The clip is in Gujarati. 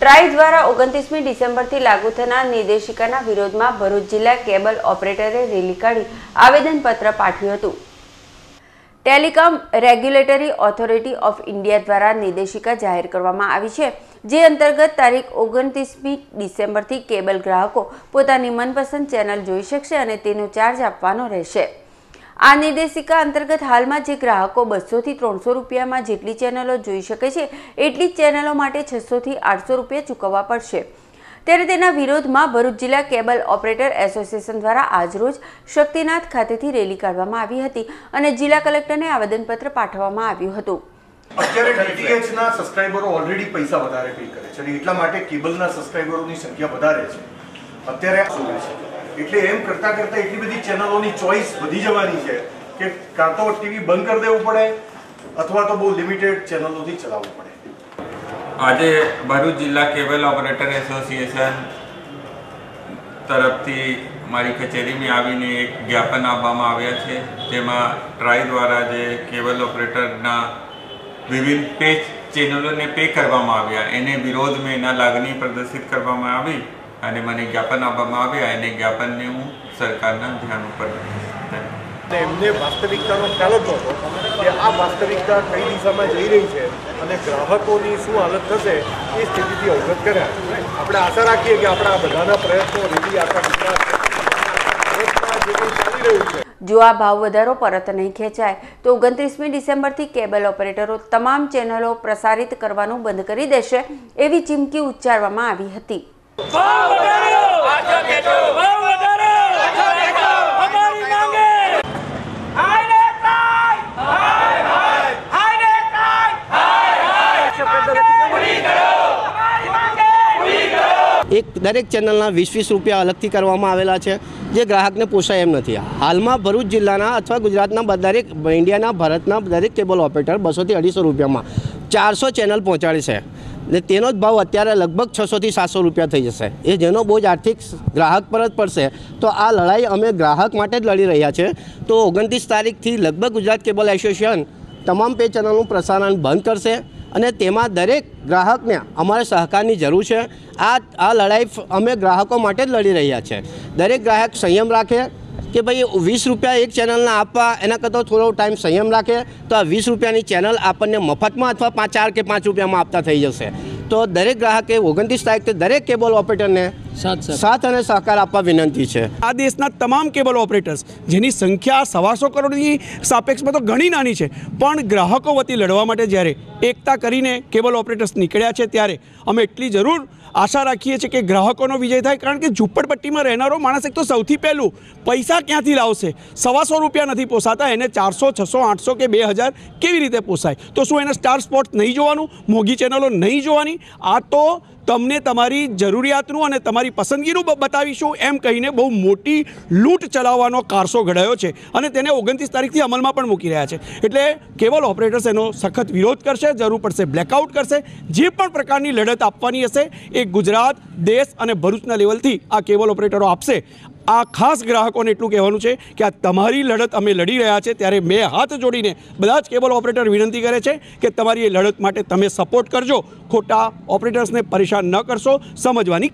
ટ્રાઈ દ્વારા ઓગણત્રીસમી ડિસેમ્બરથી લાગુ થનાર નિર્દેશિકાના વિરોધમાં ભરૂચ જિલ્લા કેબલ ઓપરેટરે રેલી કાઢી આવેદનપત્ર પાઠવ્યું હતું. Telecom Regulatory Authority of India દ્વારા નિર્દેશિકા જાહેર કરવામાં આવી છે, જે અંતર્ગત તારીખ ઓગણત્રીસમી ડિસેમ્બરથી કેબલ ગ્રાહકો પોતાની મનપસંદ ચેનલ જોઈ શકશે અને તેનો ચાર્જ આપવાનો રહેશે. આ નિર્દેશિકા અંતર્ગત હાલમાં જે ગ્રાહકો બસોથી ત્રણસો રૂપિયામાં જેટલી ચેનલો જોઈ શકે છે, એટલી જ ચેનલો માટે છસોથી આઠસો રૂપિયા ચૂકવવા પડશે. ત્યારે તેના વિરોધમાં ભરૂચ જિલ્લા કેબલ ઓપરેટર એસોસિએશન દ્વારા આજરોજ શક્તિનાથ ખાતેથી રેલી કાઢવામાં આવી હતી અને જિલ્લા કલેક્ટરને આવેદનપત્ર પાઠવવામાં આવ્યું હતું. અત્યારે ડીટીએચના સબસ્ક્રાઇબરો ઓલરેડી પૈસા વધારે પે કરે છે અને એટલા માટે કેબલના સબસ્ક્રાઇબરોની સંખ્યા વધારે છે. અત્યારે એટલે એમ કરતા કરતા એટલી બધી ચેનલોની ચોઇસ વધી જવાની છે કે કાં તો ટીવી બંધ કરી દેવું પડે અથવા તો બહુ લિમિટેડ ચેનલોથી ચલાવવું પડે. આજે ભરૂચ જિલ્લા કેબલ ઓપરેટર એસોસિએશન તરફથી મારી કચેરીમાં આવીને એક જ્ઞાપન આપવામાં આવ્યા છે, જેમાં ટ્રાય દ્વારા જે કેબલ ઓપરેટરના વિવિધ પે ચેનલોને પે કરવામાં આવ્યા. એને વિરોધમાં એના લાગણી પ્રદર્શિત કરવામાં આવી. અને મને જ્ઞાપન આપવામાં આવ્યા અને જ્ઞાપનને હું સરકારના ધ્યાન ઉપર એમને વાસ્તવિકતાનો ખ્યાલ જ હતો કે આ વાસ્તવિકતા કઈ દિશામાં જઈ રહી છે અને ગ્રાહકોની શું હાલત થશે એ સ્થિતિથી અવગત કર્યા. આપણે આશા રાખીએ કે આપણા બધાના પ્રયત્નો રીતિ આખા જો આ ભાવ વધારો પરત નહીં ખેંચાય તો ઓગણત્રીસમી ડિસેમ્બરથી કેબલ ઓપરેટરો તમામ ચેનલો પ્રસારિત કરવાનું બંધ કરી દેશે એવી ચીમકી ઉચ્ચારવામાં આવી હતી. એક દરેક ચેનલના વીસ વીસ રૂપિયા અલગથી કરવામાં આવેલા છે, જે ગ્રાહકને પોસાય એમ નથી. હાલમાં ભરૂચ જિલ્લાના અથવા ગુજરાતના દરેક ઇન્ડિયાના, ભારતના દરેક કેબલ ઓપરેટર બસોથી અઢીસો રૂપિયામાં ચારસો ચેનલ પહોંચાડે છે. ને તેનો જ ભાવ અત્યારે લગભગ છસોથી સાતસો રૂપિયા થઈ જશે. એ જેનો બોજ આર્થિક ગ્રાહક પર જ પડશે. તો આ લડાઈ અમે ગ્રાહક માટે જ લડી રહ્યા છે. તો ઓગણત્રીસ તારીખથી લગભગ ગુજરાત કેબલ એસોસિએશન તમામ પે ચેનલનું પ્રસારણ બંધ કરશે અને તેમાં દરેક ગ્રાહકને અમારે સહકારની જરૂર છે. આ આ લડાઈ અમે ગ્રાહકો માટે જ લડી રહ્યા છે. દરેક ગ્રાહક સંયમ રાખે કે ભાઈ વીસ રૂપિયા એક ચેનલના આપવા, એના કરતાં થોડો ટાઈમ સંયમ રાખે, તો આ વીસ રૂપિયાની ચેનલ આપણને મફતમાં અથવા પાંચ, ચાર કે પાંચ રૂપિયામાં આપતા થઈ જશે. તો દરેક ગ્રાહકે ઓગણત્રીસ તારીખથી દરેક કેબલ ઓપરેટરને સાથ અને સહકાર આપવા વિનંતી છે. આ દેશના તમામ કેબલ ઓપરેટર્સ જેની સંખ્યા સવાસો કરોડની સાપેક્ષમાં તો ઘણી નાની છે પણ ગ્રાહકો વતી લડવા માટે જ્યારે એકતા કરીને કેબલ ઓપરેટર્સ નીકળ્યા છે ત્યારે અમે એટલી જરૂર આશા રાખીએ છીએ કે ગ્રાહકોનો વિજય થાય કારણ કે ઝૂંપડપટ્ટીમાં રહેનારો માણસ એક તો સૌથી પહેલું પૈસા ક્યાંથી લાવશે? સવાસો રૂપિયા નથી પોસાતા એને ચારસો છસો આઠસો કે બે હજાર કેવી રીતે પોસાય? તો શું એને સ્ટાર સ્પોર્ટ્સ નહીં જોવાનું મોગી ચેનલો નહીં જોવાની? આ તો તમને તમારી જરૂરિયાતનું અને તમારી પસંદગીનું બતાવીશું એમ કહીને બહુ મોટી લૂંટ ચલાવવાનો કારસો ઘડાયો છે અને તેને ઓગણત્રીસ તારીખથી અમલમાં પણ મૂકી રહ્યા છે. એટલે કેબલ ઓપરેટર્સ એનો સખત વિરોધ કરશે, જરૂર પડશે બ્લેકઆઉટ કરશે. જે પણ પ્રકારની લડત આપવાની હશે એ ગુજરાત, દેશ અને ભરૂચના લેવલથી આ કેબલ ઓપરેટરો આપશે. આ ખાસ ગ્રાહકોને એટલું કહેવાનું છે કે આ તમારી લડત અમે લડી રહ્યા છે, ત્યારે મેં હાથ જોડીને બધા જ કેબલ ઓપરેટર વિનંતી કરે છે કે તમારી એ લડત માટે તમે સપોર્ટ કરજો. ખોટા ઓપરેટર્સને પરેશાન ન કરશો, સમજવાની